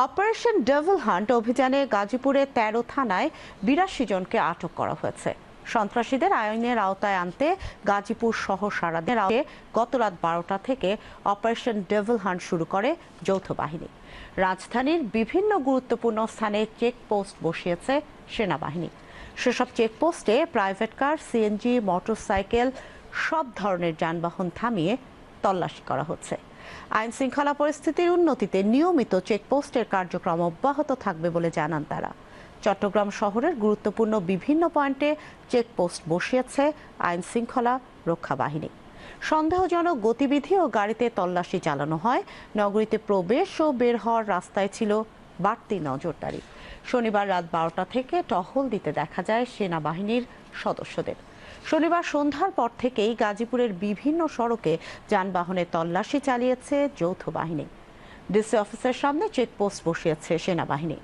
Operation devil hunt অভিযানে গাজীপুরে তেরো থানায় বিরাশি জনকে আটক করা হয়েছে। সন্ত্রাসীদের আইনের আওতায় আনতে গাজীপুর সহ সারাদের গত রাত বারোটা থেকে অপারেশন ডেভিল হান্ট শুরু করে যৌথ বাহিনী। রাজধানীর বিভিন্ন গুরুত্বপূর্ণ স্থানে চেকপোস্ট বসিয়েছে সেনাবাহিনী। সেসব চেকপোস্টে প্রাইভেট কার, সিএনজি, মোটরসাইকেল সব ধরনের যানবাহন থামিয়ে তল্লাশি করা হচ্ছে। আইন শৃঙ্খলা পরিস্থিতির উন্নতিতে নিয়মিত চেকপোস্টের কার্যক্রম অব্যাহত থাকবে বলে জানান তারা। চট্টগ্রাম শহরের গুরুত্বপূর্ণ বিভিন্ন পয়েন্টে চেকপোস্ট বসিয়েছে আইন শৃঙ্খলা রক্ষা বাহিনী। সন্দেহজনক গতিবিধি ও গাড়িতে তল্লাশি চালানো হয়। নগরীতে প্রবেশ ও বের হওয়ার রাস্তায় ছিল বাড়তি নজরদারি। শনিবার রাত বারোটা থেকে টহল দিতে দেখা যায় সেনাবাহিনীর সদস্যদের। শনিবার সন্ধ্যার পর থেকেই গাজীপুরের বিভিন্ন সড়কে যানবাহনে তল্লাশি চালিয়েছে যৌথ বাহিনী। ডিসি অফিসের সামনে চেকপোস্ট বসিয়েছে সেনাবাহিনী।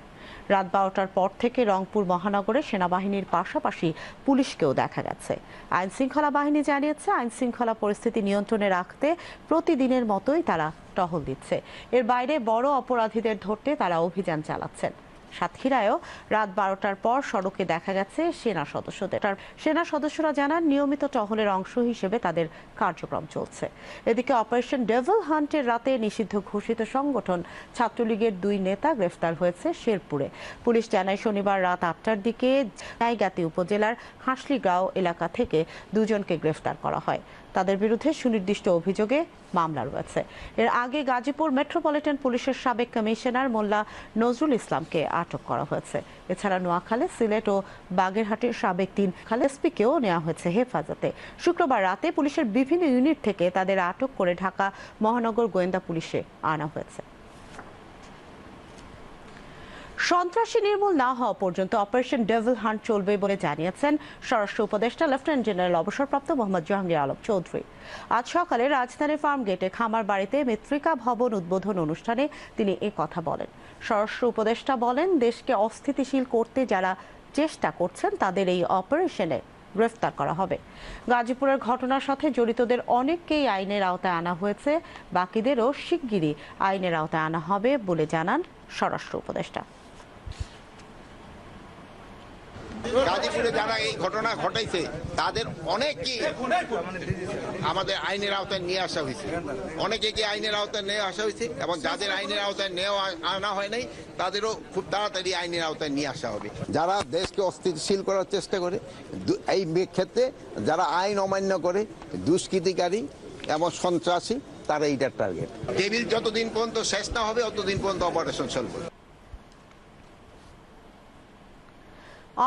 রাত বারোটার পর থেকে রংপুর মহানগরে সেনাবাহিনীর পাশাপাশি পুলিশকেও দেখা গেছে। আইন শৃঙ্খলা বাহিনী জানিয়েছে আইন শৃঙ্খলা পরিস্থিতি নিয়ন্ত্রণে রাখতে প্রতিদিনের মতোই তারা টহল দিচ্ছে। এর বাইরে বড় অপরাধীদের ধরতে তারা অভিযান চালাচ্ছেন। সাতক্ষীরায়ও রাত বারোটার পর সড়কে দেখা গেছে সেনা সদস্যদের। সেনা সদস্যরা জানান, নিয়মিত টহলের অংশ হিসেবে তাদের কার্যক্রম চলছে। এদিকে অপারেশন ডেভেল হান্টের রাতে নিষিদ্ধ ঘোষিত সংগঠন ছাত্রলীগের দুই নেতা গ্রেফতার হয়েছে শেরপুরে। পুলিশ জানায়, শনিবার রাত আটটার দিকে জায়গাতি উপজেলার হাসলিগাঁও এলাকা থেকে দুজনকে গ্রেফতার করা হয়। তাদের বিরুদ্ধে সুনির্দিষ্ট অভিযোগে মামলা রয়েছে। এর আগে গাজীপুর মেট্রোপলিটন পুলিশের সাবেক কমিশনার মোল্লা নজরুল ইসলামকে আটক করা হয়েছে। এছাড়া নোয়াখালে, সিলেট ও বাগেরহাটের সাবেক তিন খালেসপিকেও নেওয়া হয়েছে হেফাজতে। শুক্রবার রাতে পুলিশের বিভিন্ন ইউনিট থেকে তাদের আটক করে ঢাকা মহানগর গোয়েন্দা পুলিশে আনা হয়েছে। সন্ত্রাসী নির্মূল না হওয়া পর্যন্ত অপারেশন ডেভিল হান্ট চলবে বলে জানিয়েছেন স্বরাষ্ট্র উপদেষ্টা লেফটেন্যান্ট জেনারেল অবসরপ্রাপ্ত মোহাম্মদ জাহাঙ্গীর আলম চৌধুরী। আজ সকালে রাজধানীর ফার্ম গেটে খামার বাড়িতে মৃত্তিকা ভবন উদ্বোধন অনুষ্ঠানে তিনি এ কথা বলেন। স্বরাষ্ট্র উপদেষ্টা বলেন, দেশকে অস্থিতিশীল করতে যারা চেষ্টা করছেন, তাদের এই অপারেশনে গ্রেফতার করা হবে। গাজীপুরের ঘটনার সাথে জড়িতদের অনেককেই আইনের আওতায় আনা হয়েছে, বাকিদেরও শিগগিরই আইনের আওতায় আনা হবে বলে জানান স্বরাষ্ট্র উপদেষ্টা। গাজীপুরে যারা এই ঘটনা ঘটাইছে, তাদের অনেককে আমাদের আইনের আওতায় নিয়ে আসা হয়েছে। অনেকে কি আইনের আওতায় নিয়ে আসা হয়েছে এবং যাদের আইনের আওতায় নেওয়া আনা হয় নাই, তাদেরও খুব তাড়াতাড়ি আইনের আওতায় নিয়ে আসা হবে। যারা দেশকে অস্থিতিশীল করার চেষ্টা করে এই ক্ষেত্রে যারা আইন অমান্য করে, দুষ্কৃতিকারী এবং সন্ত্রাসী, তারা এইটার টার্গেট টেবিল যতদিন পর্যন্ত শেষ না হবে ততদিন পর্যন্ত অপারেশন চলবে।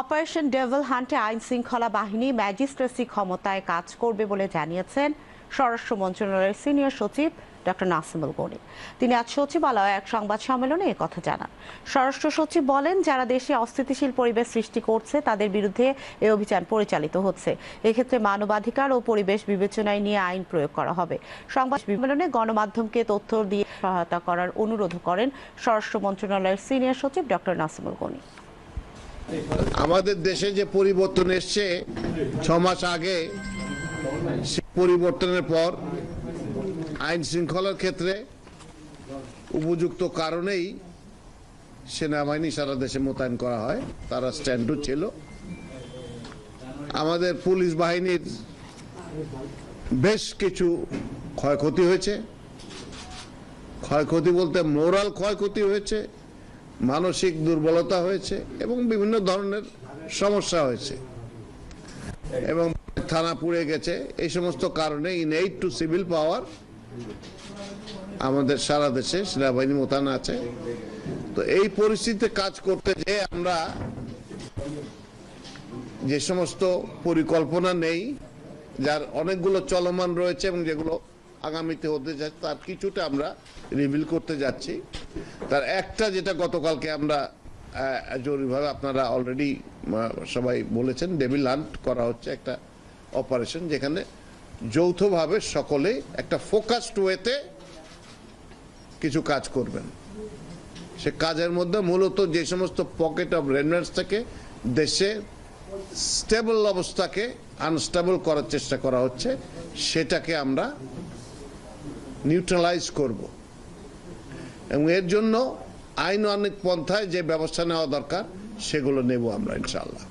অপারেশন ডেভেল হান্টে আইন শৃঙ্খলা বাহিনী ম্যাজিস্ট্রেসি ক্ষমতায় কাজ করবে বলে জানিয়েছেন স্বরাষ্ট্র মন্ত্রণালয়ের সিনিয়র সচিব ডক্টর নাসিমুল গনি। তিনি আজ সচিবালয়ে এক সংবাদ সম্মেলনে কথা জানান। স্বরাষ্ট্র সচিব বলেন, যারা দেশে অস্থিতিশীল পরিবেশ সৃষ্টি করছে, তাদের বিরুদ্ধে এই অভিযান পরিচালিত হচ্ছে। এক্ষেত্রে মানবাধিকার ও পরিবেশ বিবেচনায় নিয়ে আইন প্রয়োগ করা হবে। সংবাদ সম্মেলনে গণমাধ্যমকে তথ্য দিয়ে সহায়তা করার অনুরোধ করেন স্বরাষ্ট্র মন্ত্রণালয়ের সিনিয়র সচিব ডক্টর নাসিমুল গনি। আমাদের দেশে যে পরিবর্তন এসছে, ছ মাস আগে পরিবর্তনের পর আইন শৃঙ্খলার ক্ষেত্রে উপযুক্ত কারণেই সেনাবাহিনী সারা দেশে মোতায়েন করা হয়, তারা স্ট্যান্ডও ছিল। আমাদের পুলিশ বাহিনীর বেশ কিছু ক্ষয়ক্ষতি হয়েছে। ক্ষয়ক্ষতি বলতে মোরাল ক্ষয়ক্ষতি হয়েছে। মানসিক দুর্বলতা হয়েছে এবং বিভিন্ন ধরনের সমস্যা হয়েছে। এবং থানা পুড়ে গেছে। এই সমস্ত কারণে in aid to civil power আমাদের সারা দেশে সেনাবাহিনী মোতায়েন আছে। তো এই পরিস্থিতিতে কাজ করতে যে আমরা যে সমস্ত পরিকল্পনা নেই, যার অনেকগুলো চলমান রয়েছে এবং যেগুলো আগামীতে হতে যাচ্ছে, তার কিছুটা আমরা রিভিল করতে যাচ্ছি। তার একটা যেটা গতকালকে আমরা জরুরিভাবে আপনারা অলরেডি সবাই বলেছেন ডেভিল হান্ট করা হচ্ছে একটা অপারেশন যেখানে যৌথভাবে সকলে একটা ফোকাসড ওয়েতে কিছু কাজ করবেন। সে কাজের মধ্যে মূলত যে সমস্ত পকেট অফ রেনমেন্টস থেকে দেশে স্টেবল অবস্থাকে আনস্টেবল করার চেষ্টা করা হচ্ছে, সেটাকে আমরা নিউট্রালাইজ করব। এবং এর জন্য আইন অনেক পন্থায় যে ব্যবস্থা নেওয়া দরকার, সেগুলো নেব আমরা ইনশাল্লাহ